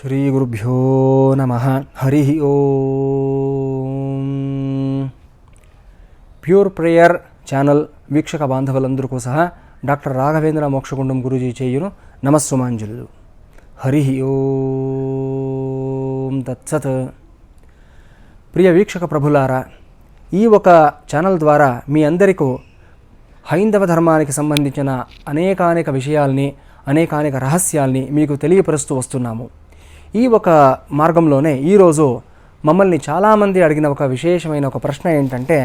శ్రీగురుభ్యో నమ Hari Om pure prayer channel వీక్షక బాంధవులందరికీ సహా డాక్టర్ రాఘవేంద్ర మోక్షగుండం గురూజీ చేయును నమస్సుమాంజలు హరి ఓం తత్సత్. ప్రియ వీక్షక ప్రభులారా ఈ ఒక ఛానల్ ద్వారా మీ అందరికీ హైందవ ధర్మానికి సంబంధించిన అనేకానేక విషయాల్ని అనేకానేక రహస్యాల్ని మీకు తెలియపరుస్తూ వస్తున్నాము. ఈ ఒక మార్గంలోనే ఈరోజు మమ్మల్ని చాలామంది అడిగిన ఒక విశేషమైన ఒక ప్రశ్న ఏంటంటే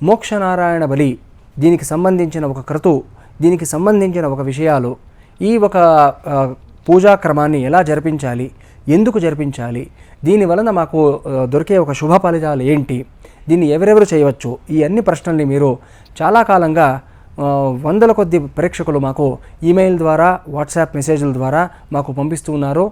మోక్షనారాయణ బలి దీనికి సంబంధించిన ఒక క్రతు దీనికి సంబంధించిన ఒక విషయాలు ఈ ఒక పూజాక్రమాన్ని ఎలా జరిపించాలి ఎందుకు జరిపించాలి దీని వలన మాకు దొరికే ఒక శుభ ఫలితాలు ఏంటి దీన్ని ఎవరెవరు చేయవచ్చు ఈ అన్ని ప్రశ్నల్ని మీరు చాలా కాలంగా వందల కొద్ది ప్రేక్షకులు మాకు ఈమెయిల్ ద్వారా వాట్సాప్ మెసేజ్ల ద్వారా మాకు పంపిస్తూ ఉన్నారు.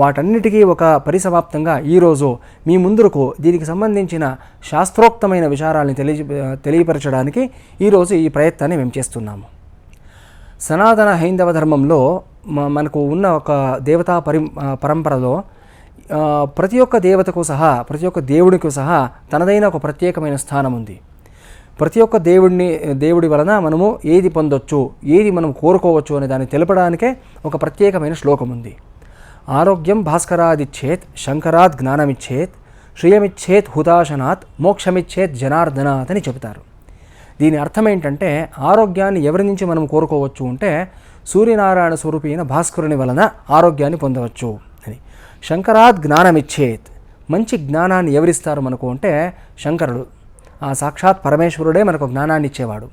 వాటన్నిటికీ ఒక పరిసమాప్తంగా ఈరోజు మీ ముందుకు దీనికి సంబంధించిన శాస్త్రోక్తమైన విచారాలను తెలియ తెలియపరచడానికి ఈరోజు ఈ ప్రయత్నాన్ని మేము చేస్తున్నాము. సనాతన హైందవ ధర్మంలో మనకు ఉన్న ఒక దేవతా పరి పరంపరలో ప్రతి ఒక్క దేవతకు సహా ప్రతి ఒక్క దేవుడికి సహా తనదైన ఒక ప్రత్యేకమైన స్థానం ఉంది. ప్రతి ఒక్క దేవుడిని దేవుడి వలన మనము ఏది పొందొచ్చు ఏది మనం కోరుకోవచ్చు అనే దాన్ని తెలపడానికే ఒక ప్రత్యేకమైన శ్లోకం ఉంది ఆరోగ్యం భాస్కరాదిచ్చేత్ శంకరాత్ జ్ఞానమిచ్చేత్ శ్రియమిచ్చేత్ హుతాశనాత్ మోక్షమిచ్చేత్ జనార్దనాథ్ అని చెబుతారు. దీని అర్థం ఏంటంటే ఆరోగ్యాన్ని ఎవరి నుంచి మనం కోరుకోవచ్చు అంటే సూర్యనారాయణ స్వరూపైన భాస్కరుని వలన ఆరోగ్యాన్ని పొందవచ్చు అని. శంకరాత్ జ్ఞానమిచ్చేత్ మంచి జ్ఞానాన్ని ఎవరిస్తారు మనకు అంటే శంకరుడు. ఆ సాక్షాత్ పరమేశ్వరుడే మనకు జ్ఞానాన్ని ఇచ్చేవాడు.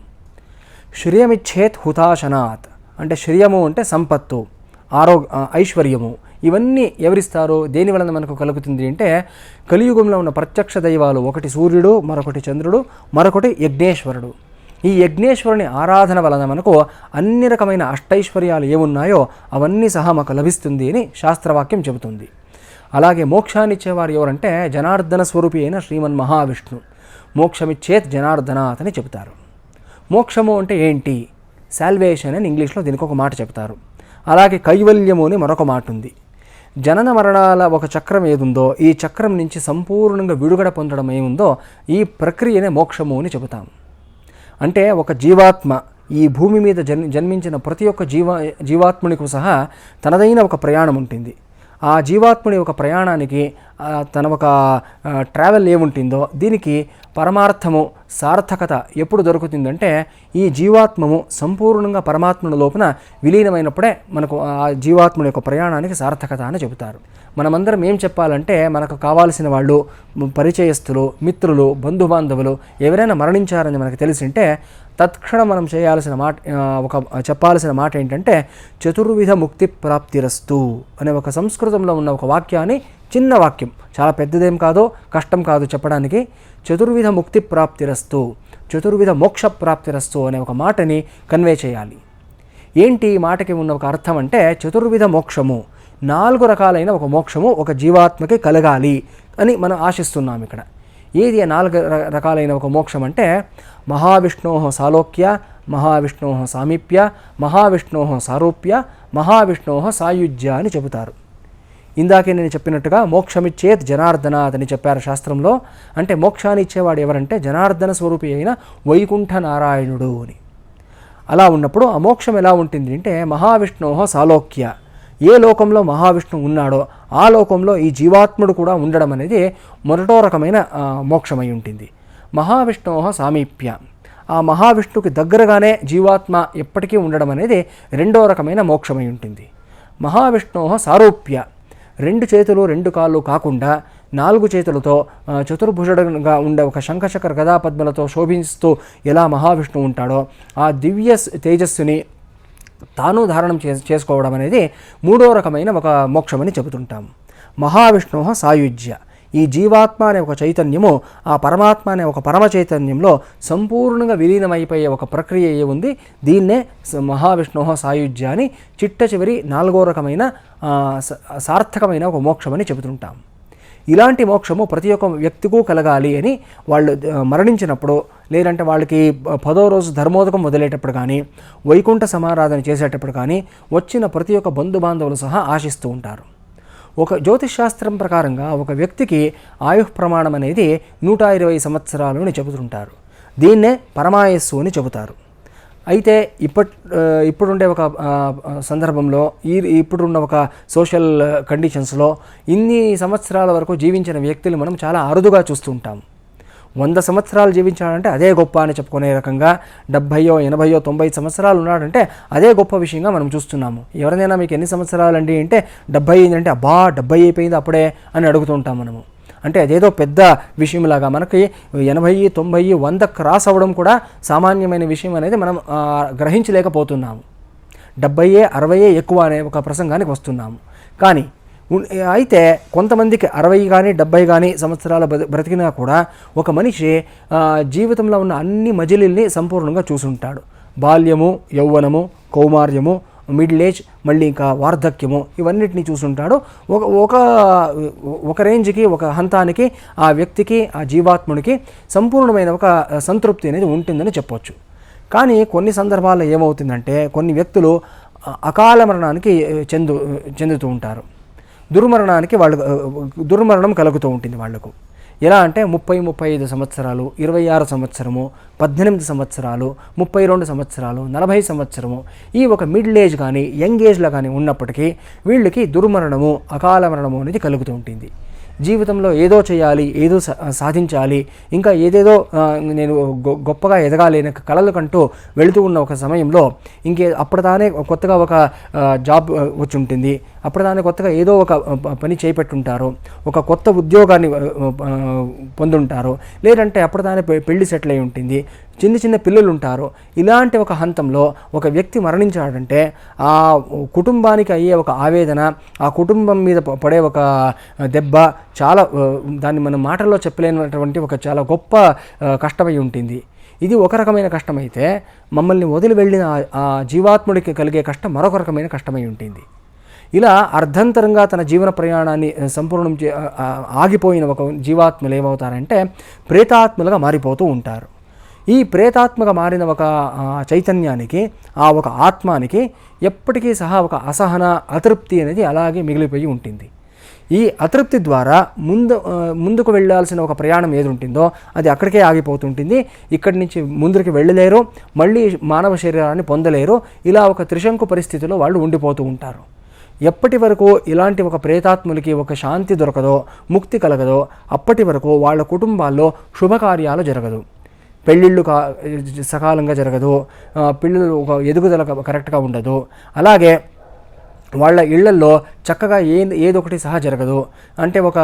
శ్రియమిచ్చేత్ హుతాశనాత్ అంటే శ్రియము అంటే సంపత్తు ఆరోగ్య ఐశ్వర్యము. ఇవన్నీ ఎవరిస్తారో దేని వలన మనకు కలుగుతుంది అంటే కలియుగంలో ఉన్న ప్రత్యక్ష దైవాలు ఒకటి సూర్యుడు మరొకటి చంద్రుడు మరొకటి యజ్ఞేశ్వరుడు. ఈ యజ్ఞేశ్వరుని ఆరాధన వలన మనకు అన్ని రకమైన అష్టైశ్వర్యాలు ఏమున్నాయో అవన్నీ సహా మాకు లభిస్తుంది అని శాస్త్రవాక్యం చెబుతుంది. అలాగే మోక్షాన్ని ఇచ్చేవారు ఎవరంటే జనార్దన స్వరూపి అయిన శ్రీమన్ మహావిష్ణు. మోక్షమిచ్చేత్ జనార్దనాథ్ అని చెబుతారు. మోక్షము అంటే ఏంటి? శాల్వేషన్ అని ఇంగ్లీష్లో దీనికి ఒక మాట చెప్తారు అలాగే కైవల్యము అని మరొక మాట ఉంది జనన మరణాల ఒక చక్రం ఏదుందో ఈ చక్రం నుంచి సంపూర్ణంగా విడుగడ పొందడం ఏముందో ఈ ప్రక్రియనే మోక్షము అని చెబుతాం. అంటే ఒక జీవాత్మ ఈ భూమి మీద జన్ జన్మించిన ప్రతి ఒక్క జీవ జీవాత్మునికి సహా తనదైన ఒక ప్రయాణం ఉంటుంది. ఆ జీవాత్ముని ఒక ప్రయాణానికి తన ఒక ట్రావెల్ ఏముంటుందో దీనికి పరమార్థము సార్థకత ఎప్పుడు దొరుకుతుందంటే ఈ జీవాత్మము సంపూర్ణంగా పరమాత్మను లోపల విలీనమైనప్పుడే మనకు ఆ జీవాత్ముని యొక్క ప్రయాణానికి సార్థకత అని చెబుతారు. మనమందరం ఏం చెప్పాలంటే మనకు కావాల్సిన వాళ్ళు పరిచయస్తులు మిత్రులు బంధుబాంధవులు ఎవరైనా మరణించారని మనకు తెలిసింటే తత్క్షణం మనం చేయాల్సిన మాట ఒక చెప్పాల్సిన మాట ఏంటంటే చతుర్విధ ముక్తి ప్రాప్తిరస్తు అనే ఒక సంస్కృతంలో ఉన్న ఒక వాక్యాన్ని చిన్న వాక్యం. చాలా పెద్దదేం కాదో కష్టం కాదు చెప్పడానికి చతుర్విధ ముక్తి ప్రాప్తిరస్తు చతుర్విధ మోక్ష ప్రాప్తిరస్తు అనే ఒక మాటని కన్వే చేయాలి. ఏంటి ఈ మాటకి ఉన్న ఒక అర్థం అంటే చతుర్విధ మోక్షము నాలుగు రకాలైన ఒక మోక్షము ఒక జీవాత్మకి కలగాలి అని మనం ఆశిస్తున్నాం ఇక్కడ. ఏది నాలుగు రకాలైన ఒక మోక్షం అంటే మహావిష్ణో సాలోక్య మహావిష్ణో సామీప్య మహావిష్ణో సారూప్య మహావిష్ణో సాయుజ్య అని చెబుతారు. ఇందాకే నేను చెప్పినట్టుగా మోక్షమిచ్చేత్ జనార్దనాథ్ అని చెప్పారు శాస్త్రంలో. అంటే మోక్షాన్ని ఇచ్చేవాడు ఎవరంటే జనార్దన స్వరూపి అయిన వైకుంఠ నారాయణుడు అని. అలా ఉన్నప్పుడు ఆ మోక్షం ఎలా ఉంటుంది అంటే మహావిష్ణోహ సాలోక్య. ఏ లోకంలో మహావిష్ణువు ఉన్నాడో ఆ లోకంలో ఈ జీవాత్ముడు కూడా ఉండడం అనేది మొదటో రకమైన మోక్షమై ఉంటుంది. మహావిష్ణోహ సామీప్య. ఆ మహావిష్ణువుకి దగ్గరగానే జీవాత్మ ఎప్పటికీ ఉండడం అనేది రెండో రకమైన మోక్షమై ఉంటుంది. మహావిష్ణోహ సారూప్య. రెండు చేతులు రెండు కాళ్ళు కాకుండా నాలుగు చేతులతో ఆ, చతుర్భుజుడుగా ఉండే ఒక శంఖచక్ర గదాపద్మలతో శోభిస్తూ ఎలా మహావిష్ణువు ఉంటాడో ఆ దివ్య తేజస్సుని తాను ధారణం చే చేసుకోవడం అనేది మూడో రకమైన ఒక మోక్షమని చెబుతుంటాం. మహావిష్ణు సాయుజ్య. ఈ జీవాత్మ అనే ఒక చైతన్యము ఆ పరమాత్మ అనే ఒక పరమ చైతన్యంలో సంపూర్ణంగా విలీనమైపోయే ఒక ప్రక్రియ ఏ ఉంది? దీన్నే మహావిష్ణోహ మహావిష్ణు అని చిట్ట చివరి నాలుగో రకమైన స- సార్థకమైన ఒక మోక్షమని చెబుతుంటాం. ఇలాంటి మోక్షము ప్రతి ఒక్క వ్యక్తికు కలగాలి అని వాళ్ళు మరణించినప్పుడు లేదంటే వాళ్ళకి పదో రోజు ధర్మోదకం వదిలేటప్పుడు కానీ వైకుంఠ సమారాధన చేసేటప్పుడు కానీ వచ్చిన ప్రతి ఒక్క బంధు బాంధవులు సహా ఆశిస్తూ ఉంటారు. ఒక జ్యోతిష్ శాస్త్రం ప్రకారంగా ఒక వ్యక్తికి ఆయుః ప్రమాణం అనేది నూట ఇరవై సంవత్సరాలు అని చెబుతుంటారు. దీన్నే పరమాయస్సు అని చెబుతారు. అయితే ఇప్పట్ ఇప్పుడుండే ఒక సందర్భంలో ఈ ఇప్పుడున్న ఒక సోషల్ కండిషన్స్లో ఇన్ని సంవత్సరాల వరకు జీవించిన వ్యక్తులు మనం చాలా అరుదుగా చూస్తుంటాం వంద సంవత్సరాలు జీవించాడంటే అదే గొప్ప అని చెప్పుకునే రకంగా డెబ్భైయో ఎనభయో తొంభై సంవత్సరాలు ఉన్నాడంటే అదే గొప్ప విషయంగా మనం చూస్తున్నాము. ఎవరినైనా మీకు ఎన్ని సంవత్సరాలు అండి అంటే డెబ్బై అయిందంటే అబ్బా డెబ్బై అయిపోయింది అప్పుడే అని అడుగుతుంటాం మనము. అంటే అదేదో పెద్ద విషయంలాగా మనకి ఎనభై తొంభై వంద క్రాస్ అవ్వడం కూడా సామాన్యమైన విషయం అనేది మనం గ్రహించలేకపోతున్నాము. డెబ్బైయే అరవయే ఎక్కువ అనే ఒక ప్రసంగానికి వస్తున్నాము. కానీ అయితే కొంతమందికి అరవై కానీ డెబ్బై కానీ సంవత్సరాల బ్రతికినా కూడా ఒక మనిషి జీవితంలో ఉన్న అన్ని మజిలీల్ని సంపూర్ణంగా చూసుంటాడు. బాల్యము యౌవనము కౌమార్యము మిడిల్ ఏజ్ మళ్ళీ ఇంకా వార్ధక్యము ఇవన్నిటిని చూసుంటాడు. ఒక ఒక ఒక రేంజ్కి ఒక హంతానికి ఆ వ్యక్తికి ఆ జీవాత్మునికి సంపూర్ణమైన ఒక సంతృప్తి అనేది ఉంటుందని చెప్పొచ్చు. కానీ కొన్ని సందర్భాల్లో ఏమవుతుందంటే కొన్ని వ్యక్తులు అకాల మరణానికి చెందు చెందుతూ ఉంటారు. దుర్మరణానికి వాళ్ళు దుర్మరణం కలుగుతూ ఉంటుంది వాళ్ళకు. ఎలా అంటే ముప్పై ముప్పై ఐదు సంవత్సరాలు ఇరవై ఆరు సంవత్సరము పద్దెనిమిది సంవత్సరాలు ముప్పై రెండు సంవత్సరాలు నలభై సంవత్సరము ఈ ఒక మిడిల్ ఏజ్ కానీ యంగ్ ఏజ్లో కానీ ఉన్నప్పటికీ వీళ్ళకి దుర్మరణము అకాల మరణము అనేది కలుగుతూ ఉంటుంది. జీవితంలో ఏదో చేయాలి ఏదో సా- సాధించాలి ఇంకా ఏదేదో నేను గొ- గొప్పగా ఎదగాలి అనే కంటూ వెళుతూ ఉన్న ఒక సమయంలో ఇంకే అప్పటిదానే కొత్తగా ఒక జాబ్ వచ్చి ఉంటుంది. అప్పుడు దాన్ని కొత్తగా ఏదో ఒక పని చేపట్టుంటారు. ఒక కొత్త ఉద్యోగాన్ని పొందుంటారు. లేదంటే అప్పుడు పె- పెళ్ళి సెటిల్ అయి ఉంటుంది. చిన్న చిన్న పిల్లలు ఉంటారు ఇలాంటి ఒక హంతంలో ఒక వ్యక్తి మరణించాడంటే ఆ కుటుంబానికి అయ్యే ఒక ఆవేదన ఆ కుటుంబం మీద పడే ఒక దెబ్బ చాలా దాన్ని మనం మాటల్లో చెప్పలేనటువంటి ఒక చాలా గొప్ప కష్టమై ఉంటుంది. ఇది ఒక రకమైన కష్టమైతే మమ్మల్ని వదిలి వెళ్ళిన ఆ జీవాత్ముడికి కలిగే కష్టం మరొక రకమైన కష్టమై ఉంటుంది. ఇలా అర్ధంతరంగా తన జీవన ప్రయాణాన్ని సంపూర్ణం చే ఆగిపోయిన ఒక జీవాత్మలు ఏమవుతారంటే ప్రేతాత్మలుగా మారిపోతూ ఉంటారు. ఈ ప్రేతాత్మగా మారిన ఒక చైతన్యానికి ఆ ఒక ఆత్మానికి ఎప్పటికీ సహా ఒక అసహన అతృప్తి అనేది అలాగే మిగిలిపోయి ఉంటుంది. ఈ అతృప్తి ద్వారా ముందు ముందుకు వెళ్ళాల్సిన ఒక ప్రయాణం ఏది ఉంటుందో అది అక్కడికే ఆగిపోతుంటుంది. ఇక్కడి నుంచి ముందుకు వెళ్ళలేరు మళ్ళీ మానవ శరీరాన్ని పొందలేరు. ఇలా ఒక త్రిశంకు పరిస్థితిలో వాళ్ళు ఉండిపోతూ ఉంటారు. ఎప్పటి వరకు ఇలాంటి ఒక ప్రేతాత్ములకి ఒక శాంతి దొరకదో ముక్తి కలగదో అప్పటి వరకు వాళ్ళ కుటుంబాల్లో శుభకార్యాలు జరగదు. పెళ్ళిళ్ళు కా సకాలంగా జరగదు. పిల్లలు ఒక ఎదుగుదల కరెక్ట్గా ఉండదు. అలాగే వాళ్ళ ఇళ్ళల్లో చక్కగా ఏ ఏదొకటి సహా జరగదు. అంటే ఒక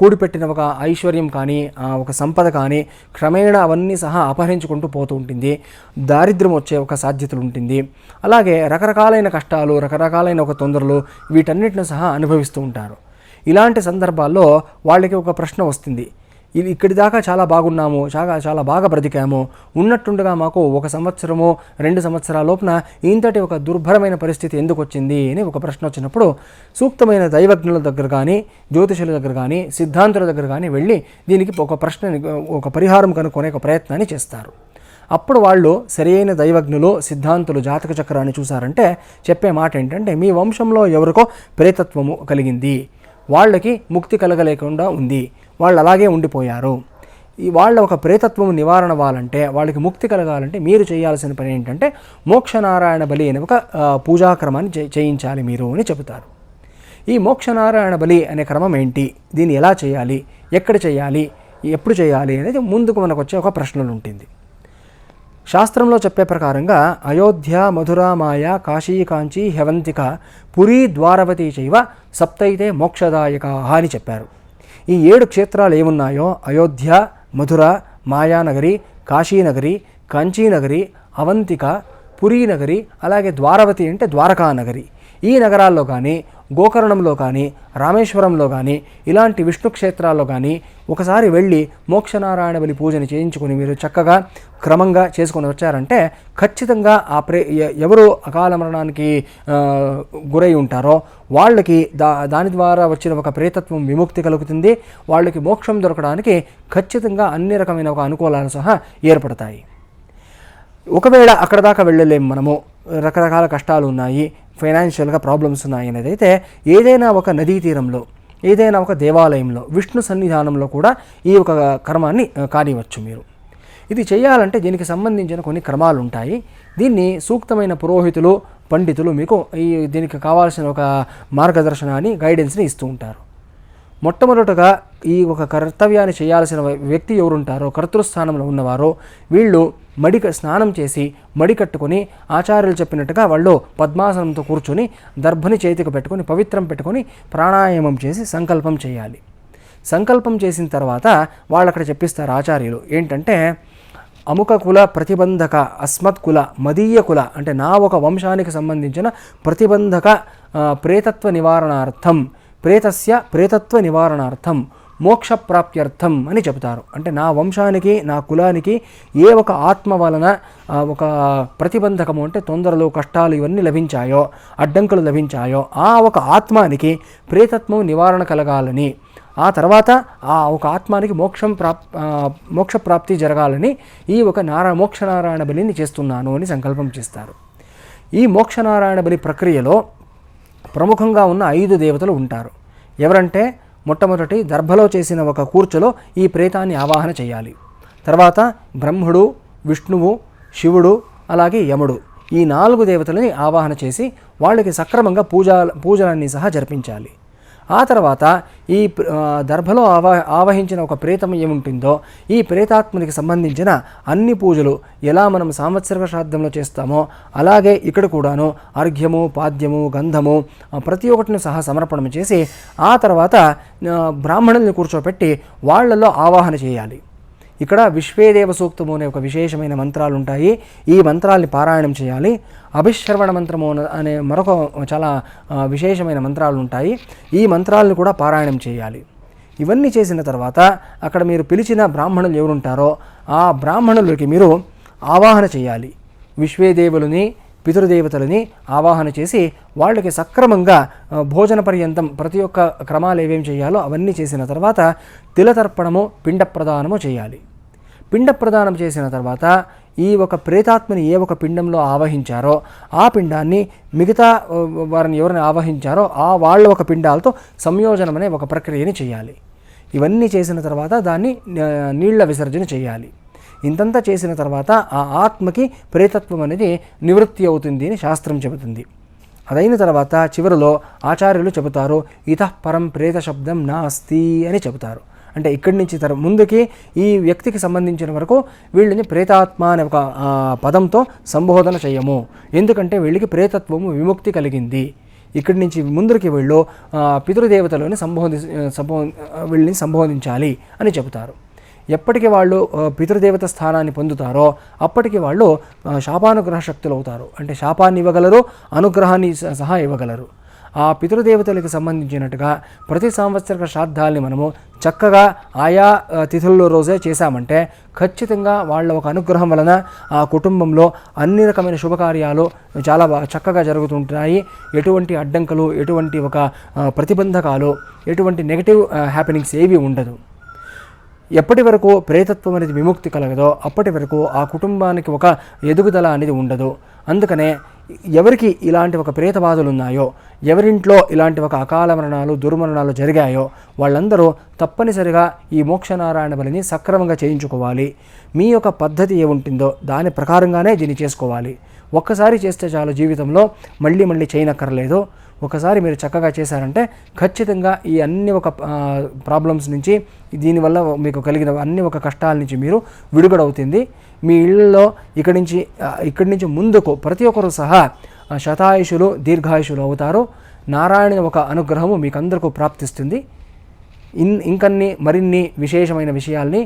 కూడిపెట్టిన ఒక ఐశ్వర్యం కానీ ఒక సంపద కానీ క్రమేణా అవన్నీ సహా అపహరించుకుంటూ పోతూ ఉంటుంది. దారిద్ర్యం వచ్చే ఒక సాధ్యతలు ఉంటుంది. అలాగే రకరకాలైన కష్టాలు రకరకాలైన ఒక తొందరలు వీటన్నిటిని సహా అనుభవిస్తూ ఉంటారు. ఇలాంటి సందర్భాల్లో వాళ్ళకి ఒక ప్రశ్న వస్తుంది. ఇది ఇక్కడి దాకా చాలా బాగున్నాము చాలా చాలా బాగా బ్రతికాము. ఉన్నట్టుండగా మాకు ఒక సంవత్సరము రెండు సంవత్సరాల లోపున ఇంతటి ఒక దుర్భరమైన పరిస్థితి ఎందుకు వచ్చింది అని ఒక ప్రశ్న వచ్చినప్పుడు సూక్తమైన దైవజ్ఞుల దగ్గర కానీ జ్యోతిషుల దగ్గర కానీ సిద్ధాంతుల దగ్గర కానీ వెళ్ళి దీనికి ఒక ప్రశ్న ఒక పరిహారం కనుక్కునే ఒక ప్రయత్నాన్ని చేస్తారు. అప్పుడు వాళ్ళు సరియైన దైవజ్ఞులు సిద్ధాంతులు జాతక చక్రాన్ని చూసారంటే చెప్పే మాట ఏంటంటే మీ వంశంలో ఎవరికో ప్రేతత్వము కలిగింది. వాళ్ళకి ముక్తి కలగలేకుండా ఉంది. వాళ్ళు అలాగే ఉండిపోయారు. ఈ వాళ్ళ ఒక ప్రేతత్వం నివారణ అవ్వాలంటే వాళ్ళకి ముక్తి కలగాలంటే మీరు చేయాల్సిన పని ఏంటంటే మోక్షనారాయణ బలి అనే ఒక పూజాక్రమాన్ని చే- చేయించాలి మీరు అని చెబుతారు. ఈ మోక్షనారాయణ బలి అనే క్రమం ఏంటి? దీన్ని ఎలా చేయాలి? ఎక్కడ చేయాలి? ఎప్పుడు చేయాలి అనేది ముందుకు మనకు వచ్చే ఒక ప్రశ్నలు ఉంటుంది శాస్త్రంలో చెప్పే ప్రకారంగా అయోధ్య మధుర మాయ కాశీ కాంచీ హెవంతిక పురీ ద్వారవతి చైవ సప్తైతే మోక్షదాయక అని చెప్పారు. ఈ ఏడు క్షేత్రాలు ఏమున్నాయో? అయోధ్య మధుర మాయానగరి కాశీనగరి కాంచీనగరి అవంతిక పురీనగరి అలాగే ద్వారవతి అంటే ద్వారకా నగరి ఈ నగరాల్లో కానీ గోకర్ణంలో కానీ రామేశ్వరంలో కానీ ఇలాంటి విష్ణు క్షేత్రాల్లో కానీ ఒకసారి వెళ్ళి మోక్షనారాయణ బలి పూజని చేయించుకొని మీరు చక్కగా క్రమంగా చేసుకొని వచ్చారంటే ఖచ్చితంగా ఆ ప్రే ఎవరు అకాల మరణానికి గురై ఉంటారో వాళ్ళకి దా దాని ద్వారా వచ్చిన ఒక ప్రేతత్వం విముక్తి కలుగుతుంది. వాళ్ళకి మోక్షం దొరకడానికి ఖచ్చితంగా అన్ని రకమైన ఒక అనుకూలాలు సహా ఏర్పడతాయి. ఒకవేళ అక్కడ దాకా వెళ్ళలేము మనము. రకరకాల కష్టాలు ఉన్నాయి. ఫైనాన్షియల్గా ప్రాబ్లమ్స్ ఉన్నాయనేదైతే అయితే ఏదైనా ఒక నదీ తీరంలో ఏదైనా ఒక దేవాలయంలో విష్ణు సన్నిధానంలో కూడా ఈ ఒక కర్మాన్ని కానివచ్చు మీరు. ఇది చేయాలంటే దీనికి సంబంధించిన కొన్ని క్రమాలు ఉంటాయి దీన్ని సూక్తమైన పురోహితులు పండితులు మీకు ఈ దీనికి కావాల్సిన ఒక మార్గదర్శనాన్ని గైడెన్స్ని ఇస్తూ ఉంటారు. మొట్టమొదటగా ఈ ఒక కర్తవ్యాన్ని చేయాల్సిన వ్యక్తి ఎవరుంటారో కర్తృస్థానంలో ఉన్నవారో వీళ్ళు మడి స్నానం చేసి మడి కట్టుకొని ఆచార్యులు చెప్పినట్టుగా వాళ్ళు పద్మాసనంతో కూర్చొని దర్భని చేతికి పెట్టుకొని పవిత్రం పెట్టుకొని ప్రాణాయామం చేసి సంకల్పం చేయాలి. సంకల్పం చేసిన తర్వాత వాళ్ళు అక్కడ చెప్పిస్తారు ఆచార్యులు ఏంటంటే అముక కుల ప్రతిబంధక అస్మత్ కుల మదీయ కుల అంటే నా ఒక వంశానికి సంబంధించిన ప్రతిబంధక ప్రేతత్వ నివారణార్థం ప్రేతస్య ప్రేతత్వ నివారణార్థం మోక్ష ప్రాప్త్యర్థం అని చెబుతారు. అంటే నా వంశానికి నా కులానికి ఏ ఒక ఆత్మ వలన ఒక ప్రతిబంధకము అంటే తొందరలు కష్టాలు ఇవన్నీ లభించాయో అడ్డంకులు లభించాయో ఆ ఒక ఆత్మానికి ప్రేతత్వం నివారణ కలగాలని ఆ తర్వాత ఆ ఒక ఆత్మానికి మోక్షం ప్రాప్ మోక్ష ప్రాప్తి జరగాలని ఈ ఒక నారా మోక్షనారాయణ బలిని చేస్తున్నాను అని సంకల్పం చేస్తారు. ఈ మోక్షనారాయణ బలి ప్రక్రియలో ప్రముఖంగా ఉన్న ఐదు దేవతలు ఉంటారు. ఎవరంటే మొట్టమొదటి దర్భలో చేసిన ఒక కూర్చలో ఈ ప్రేతాన్ని ఆవాహన చేయాలి. తర్వాత బ్రహ్ముడు విష్ణువు శివుడు అలాగే యముడు ఈ నాలుగు దేవతలని ఆవాహన చేసి వాళ్ళకి సక్రమంగా పూజ పూజలన్నీ సహా జరిపించాలి. ఆ తర్వాత ఈ దర్భలో ఆవా ఆవహించిన ఒక ప్రేతం ఏముంటుందో ఈ ప్రేతాత్మనికి సంబంధించిన అన్ని పూజలు ఎలా మనం సాంవత్సరిక శ్రాద్ధంలో చేస్తామో అలాగే ఇక్కడ కూడాను అర్ఘ్యము పాద్యము గంధము ప్రతి ఒక్కటిని సహా సమర్పణం చేసి ఆ తర్వాత బ్రాహ్మణుల్ని కూర్చోపెట్టి వాళ్ళలో ఆవాహన చేయాలి. ఇక్కడ విశ్వేదేవ సూక్తము అనే ఒక విశేషమైన మంత్రాలు ఉంటాయి ఈ మంత్రాల్ని పారాయణం చేయాలి. అభిశ్రవణ మంత్రము అనే మరొక చాలా విశేషమైన మంత్రాలు ఉంటాయి ఈ మంత్రాలను కూడా పారాయణం చేయాలి. ఇవన్నీ చేసిన తర్వాత అక్కడ మీరు పిలిచిన బ్రాహ్మణులు ఎవరుంటారో ఆ బ్రాహ్మణులకి మీరు ఆవాహన చేయాలి. విశ్వేదేవులని పితృదేవతలని ఆవాహన చేసి వాళ్ళకి సక్రమంగా భోజన పర్యంతం ప్రతి ఒక్క క్రమాలు ఏమేమి చేయాలో అవన్నీ చేసిన తర్వాత తిలతర్పణము పిండ ప్రదానము చేయాలి. పిండ ప్రదానం చేసిన తర్వాత ఈ ఒక ప్రేతాత్మని ఏ ఒక పిండంలో ఆవహించారో ఆ పిండాన్ని మిగతా వారిని ఎవరిని ఆవహించారో ఆ వాళ్ళ ఒక పిండాలతో సంయోజనం అనే ఒక ప్రక్రియని చేయాలి. ఇవన్నీ చేసిన తర్వాత దాన్ని నీళ్ళ విసర్జన చేయాలి. ఇంతంతా చేసిన తర్వాత ఆ ఆత్మకి ప్రేతత్వం అనేది నివృత్తి అవుతుంది అని శాస్త్రం చెబుతుంది. అదైన తర్వాత చివరిలో ఆచార్యులు చెబుతారు ఇతఃపరం ప్రేత శబ్దం నాస్తి అని చెబుతారు. అంటే ఇక్కడి నుంచి తర ముందుకి ఈ వ్యక్తికి సంబంధించిన వరకు వీళ్ళని ప్రేతాత్మ అనే ఒక పదంతో సంబోధన చేయము. ఎందుకంటే వీళ్ళకి ప్రేతత్వము విముక్తి కలిగింది. ఇక్కడి నుంచి ముందరికి వీళ్ళు ఆ, పితృదేవతలని సంబోధి సంబో వీళ్ళని సంబోధించాలి అని చెబుతారు. ఎప్పటికి వాళ్ళు పితృదేవత స్థానాన్ని పొందుతారో అప్పటికి వాళ్ళు శాపానుగ్రహ శక్తులు అవుతారు అంటే శాపాన్ని ఇవ్వగలరు అనుగ్రహాన్ని స- సహా ఇవ్వగలరు. ఆ పితృదేవతలకు సంబంధించినట్టుగా ప్రతి సంవత్సర శ్రాద్ధాల్ని మనము చక్కగా ఆయా తిథుల్లో రోజే చేశామంటే ఖచ్చితంగా వాళ్ళ ఒక అనుగ్రహం వలన ఆ కుటుంబంలో అన్ని రకమైన శుభకార్యాలు చాలా బాగా చక్కగా జరుగుతుంటాయి. ఎటువంటి అడ్డంకులు ఎటువంటి ఒక ప్రతిబంధకాలు ఎటువంటి నెగిటివ్ హ్యాపెనింగ్స్ ఏవి ఉండదు. ఎప్పటి వరకు ప్రేతత్వం అనేది విముక్తి కలగదో అప్పటి వరకు ఆ కుటుంబానికి ఒక ఎదుగుదల అనేది ఉండదు. అందుకనే ఎవరికి ఇలాంటి ఒక ప్రేత బాధలు ఉన్నాయో ఎవరింట్లో ఇలాంటి ఒక అకాల మరణాలు దుర్మరణాలు జరిగాయో వాళ్ళందరూ తప్పనిసరిగా ఈ మోక్షనారాయణ బలిని సక్రమంగా చేయించుకోవాలి. మీ యొక్క పద్ధతి ఏముంటుందో దాని ప్రకారంగానే దీన్ని చేసుకోవాలి. ఒక్కసారి చేస్తే చాలు జీవితంలో మళ్ళీ మళ్ళీ చేయనక్కర్లేదు. ఒకసారి మీరు చక్కగా చేశారంటే ఖచ్చితంగా ఈ అన్ని ఒక ప్రాబ్లమ్స్ నుంచి దీనివల్ల మీకు కలిగిన అన్ని ఒక కష్టాల నుంచి మీరు విడుగడవుతుంది. మీ ఇళ్ళలో ఇక్కడి నుంచి ఇక్కడి నుంచి ముందుకు ప్రతి ఒక్కరు సహా శతాయుషులు దీర్ఘాయుషులు అవుతారు. నారాయణ ఒక అనుగ్రహము మీకందరికీ ప్రాప్తిస్తుంది. ఇన్ ఇంకన్ని మరిన్ని విశేషమైన విషయాల్ని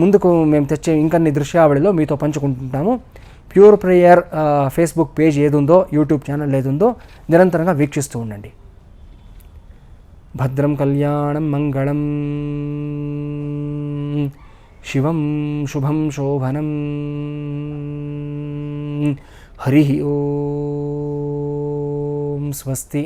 ముందుకు మేము తెచ్చే ఇంకన్ని దృశ్యావళిలో మీతో పంచుకుంటుంటాము ప్యూర్ ప్రేయర్ ఫేస్బుక్ పేజ్ ఏదుందో యూట్యూబ్ ఛానల్ ఏదుందో నిరంతరంగా వీక్షిస్తూ ఉండండి. భద్రం కళ్యాణం మంగళం శివం శుభం శోభనం హరి ఓం స్వస్తి.